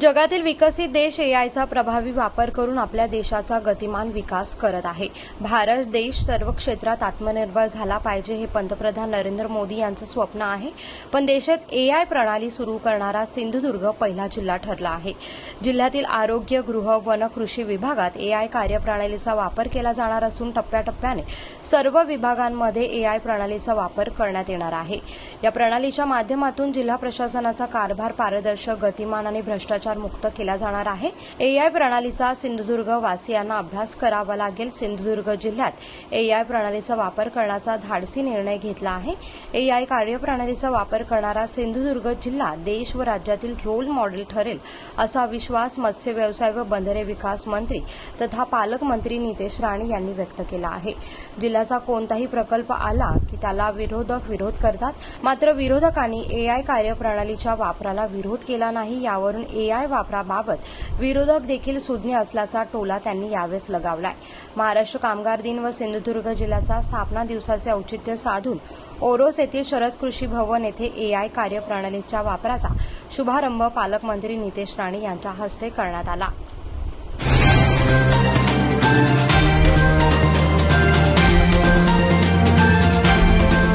जगातील विकसित देश एआयचा प्रभावी वापर करून आपल्या देशाचा गतिमान विकास करत आहे. भारत देश सर्व क्षेत्रात आत्मनिर्भर झाला पाहिजे हे पंतप्रधान नरेंद्र मोदी यांचं स्वप्न आहे. पण देशात एआय प्रणाली सुरू करणारा सिंधुदुर्ग पहिला जिल्हा ठरला आहे. जिल्ह्यातील आरोग्य गृह वन कृषी विभागात एआय कार्यप्रणालीचा वापर केला जाणार असून टप्प्याटप्प्याने सर्व विभागांमध्ये एआय प्रणालीचा वापर करण्यात येणार आहे. या प्रणालीच्या माध्यमातून जिल्हा प्रशासनाचा कारभार पारदर्शक गतिमान आणि भ्रष्टाचार मुक्त केला जाणार आहे. एआय प्रणालीचा सिंधुदुर्ग वासियांना अभ्यास करावा लागेल. सिंधुदुर्ग जिल्ह्यात एआय प्रणालीचा वापर करण्याचा धाडसी निर्णय घेतला आहे. एआय कार्यप्रणालीचा वापर करणारा सिंधुदुर्ग जिल्हा देश व राज्यातील रोल मॉडेल ठरेल असा विश्वास मत्स्य व्यवसाय व बंदरे विकास मंत्री तथा पालकमंत्री नितेश राणे यांनी व्यक्त केला आहे. जिल्ह्याचा कोणताही प्रकल्प आला की त्याला विरोधक विरोध करतात मात्र विरोधकांनी एआय कार्यप्रणालीच्या वापराला विरोध केला नाही यावरून एआय वापराबाबत विरोधक देखील सुज्ञ असल्याचा टोला त्यांनी यावेळेस लगावलाय. महाराष्ट्र कामगार दिन व सिंधुदुर्ग जिल्ह्याचा स्थापना दिवसाचे औचित्य साधून ओरोस येथील शरद कृषी भवन येथे एआय कार्यप्रणालीच्या वापराचा शुभारंभ पालकमंत्री नितेश राणे यांच्या हस्ते करण्यात आला.